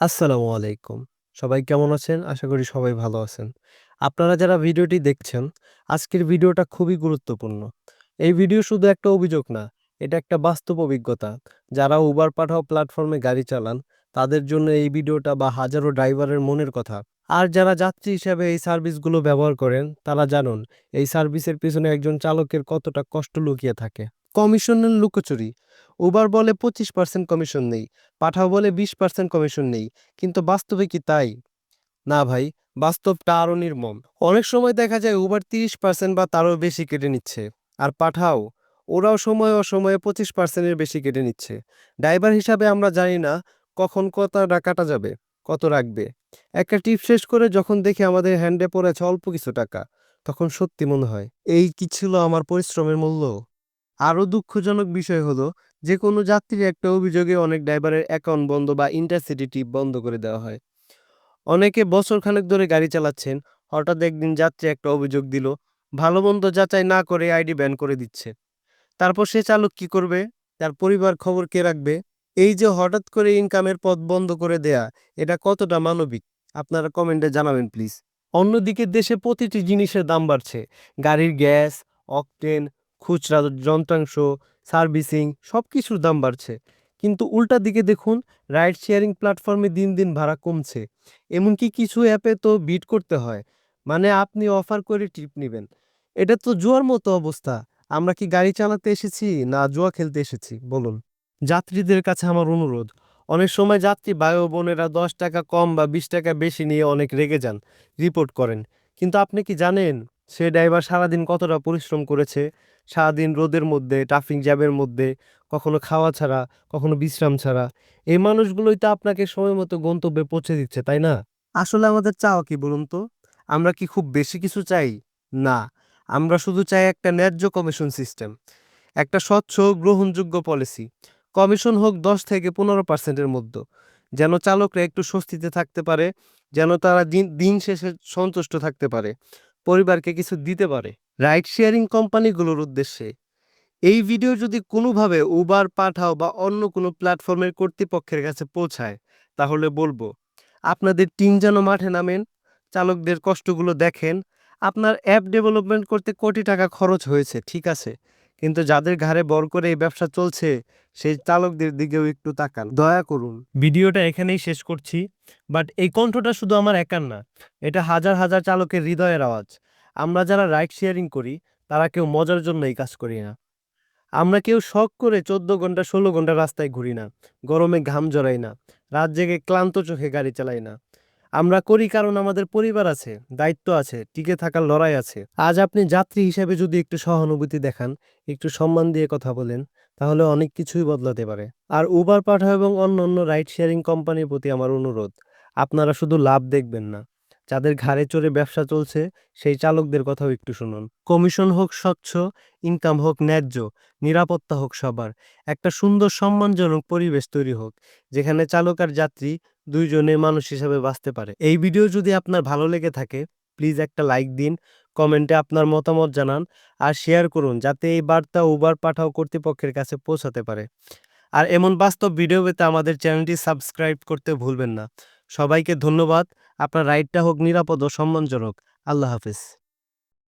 আসসালামু আলাইকুম। সবাই কেমন আছেন? আশা করি সবাই ভালো আছেন। আপনারা যারা ভিডিওটি দেখছেন, আজকের ভিডিওটা খুবই গুরুত্বপূর্ণ। এই ভিডিও শুধু একটা অভিযোগ না, এটা একটা বাস্তব অভিজ্ঞতা। যারা উবার পাঠাও প্ল্যাটফর্মে গাড়ি চালান, তাদের জন্য এই ভিডিওটা বা হাজারো ড্রাইভারের মনের কথা। আর যারা যাত্রী হিসাবে এই সার্ভিসগুলো ব্যবহার করেন, তারা জানুন এই সার্ভিসের পিছনে একজন চালকের কতটা কষ্ট লুকিয়ে থাকে। কমিশনের লুকোচুরি উবার বলে পঁচিশ পার্সেন্ট কমিশন নেই পাঠাও বলে বিশ পার্সেন্ট কমিশন নেই, কিন্তু বাস্তবে কি তাই? না ভাই, বাস্তবটা আরও নির্মম। অনেক সময় দেখা যায় উবার তিরিশ পার্সেন্ট বা তারও বেশি কেটে নিচ্ছে, আর পাঠাও ওরাও সময় অসময়ে পঁচিশ পার্সেন্টের বেশি কেটে নিচ্ছে। ড্রাইভার হিসাবে আমরা জানি না কখন কতটা কাটা যাবে, কত রাখবে। একটা টিপ শেষ করে যখন দেখি আমাদের হ্যান্ডে পড়েছে অল্প কিছু টাকা, তখন সত্যি মনে হয়, এই কি ছিল আমার পরিশ্রমের মূল্য? আরও দুঃখজনক বিষয় হলো যে কোনো যাত্রীর একটা অভিযোগে অনেক ড্রাইভারের অ্যাকাউন্ট বন্ধ বা ইন্টারসিটি টিপ বন্ধ করে দেওয়া হয়। অনেকে বছরখানেক ধরে গাড়ি চালাচ্ছেন, হঠাৎ একদিন যাত্রী একটা অভিযোগ দিল, ভালো মন্দ যাচাই না করে আইডি ব্যান করে দিচ্ছে। তারপর সে চালক কি করবে? তার পরিবার খবর কে রাখবে? এই যে হঠাৎ করে ইনকামের পথ বন্ধ করে দেয়া, এটা কতটা মানবিক? আপনারা কমেন্টে জানাবেন, প্লিজ। অন্যদিকে দেশে প্রতিটি জিনিসের দাম বাড়ছে। গাড়ির গ্যাস, অকটেন, খুচরা যন্ত্রাংশ সার্ভিসিং সব কিছুর দাম বাড়ছে। কিন্তু উল্টা দিকে দেখুন, রাইড শেয়ারিং প্ল্যাটফর্মে দিন দিন ভাড়া কমছে। এমনকি কিছু অ্যাপে তো বিট করতে হয়। মানে আপনি অফার করে ট্রিপ নেবেন। এটা তো জুয়ার মতো অবস্থা। আমরা কি গাড়ি চালাতে এসেছি, না জুয়া খেলতে এসেছি? বলুন। যাত্রীদের কাছে আমার অনুরোধ। অনেক সময় যাত্রী ও বোনেরা দশ টাকা কম বা বিশ টাকা বেশি নিয়ে অনেক রেগে যান। রিপোর্ট করেন। কিন্তু আপনি কি জানেন? সে ড্রাইভার সারাদিন কতটা পরিশ্রম করেছে? সারাদিন রোদের মধ্যে, ট্রাফিক জ্যামের মধ্যে, কখনো খাওয়া ছাড়া, কখনো বিশ্রাম ছাড়া। এই মানুষগুলোই তো আপনাকে সময় মতো গন্তব্যে পৌঁছে দিচ্ছে, তাই না? আসলে আমাদের চাওয়া কি বলুন তো? আমরা কি খুব বেশি কিছু চাই? না। আমরা শুধু চাই একটা ন্যায্য কমিশন সিস্টেম, একটা স্বচ্ছ, গ্রহণযোগ্য পলিসি। কমিশন হোক দশ থেকে পনেরো পার্সেন্টের মধ্যে, যেন চালকরা একটু স্বস্তিতে থাকতে পারে, যেন তারা দিন দিন শেষে সন্তুষ্ট থাকতে পারে। পরিবারকে কিছু দিতে পারে। রাইড শেয়ারিং কোম্পানিগুলোর উদ্দেশ্যে, এই ভিডিও যদি কোনোভাবে উবার পাঠাও বা অন্য কোনো প্ল্যাটফর্মের কর্তৃপক্ষের কাছে পৌঁছায়, তাহলে বলব, আপনাদের টিম যেন মাঠে নামেন, চালকদের কষ্টগুলো দেখেন, আপনার অ্যাপ ডেভেলপমেন্ট করতে কোটি টাকা খরচ হয়েছে, ঠিক আছে? কিন্তু যাদের ঘাড়ে বর করে এই ব্যবসা চলছে, সেই চালকদের দিকেও একটু তাকান। দয়া করুন। ভিডিওটা এখানেই শেষ করছি, বাট এই কণ্ঠটা শুধু আমার একার না, এটা হাজার হাজার চালকের হৃদয়ের আওয়াজ। আমরা যারা রাইড শেয়ারিং করি, তারা কেউ মজার জন্য এই কাজ করি না। আমরা কেউ শখ করে চোদ্দ ঘণ্টা, ষোলো ঘণ্টা রাস্তায় ঘুরি না, গরমে ঘাম জড়াই না, রাত জেগে ক্লান্ত চোখে গাড়ি চালাই না। আমরা করি কারণ আমাদের পরিবার আছে, দায়িত্ব আছে, টিকে থাকার লড়াই আছে। আজ আপনি যাত্রী হিসেবে যদি একটু সহানুভূতি দেখান, একটু সম্মান দিয়ে কথা বলেন, তাহলে অনেক কিছুই বদলাতে পারে। আর উবার পাঠা এবং অন্য অন্য রাইড শেয়ারিং কোম্পানির প্রতি আমার অনুরোধ, আপনারা শুধু লাভ দেখবেন না। যাদের ঘাড়ে চড়ে ব্যবসা চলছে, সেই চালকদের কথাও একটু শুনুন। কমিশন হোক স্বচ্ছ, ইনকাম হোক ন্যায্য, নিরাপত্তা হোক সবার, একটা সুন্দর সম্মানজনক পরিবেশ তৈরি হোক, যেখানে চালক আর যাত্রী দুইজনে মানুষ হিসাবে বাঁচতে পারে। এই ভিডিও যদি আপনার ভালো লেগে থাকে, প্লিজ একটা লাইক দিন, কমেন্টে আপনার মতামত জানান, আর শেয়ার করুন, যাতে এই বার্তা উবার পাঠাও কর্তৃপক্ষের কাছে পৌঁছাতে পারে। আর এমন বাস্তব ভিডিও পেতে আমাদের চ্যানেলটি সাবস্ক্রাইব করতে ভুলবেন না। সবাইকে ধন্যবাদ আপনার রাইডটা হোক নিরাপদ ও সম্মানজনক। আল্লাহ হাফিজ।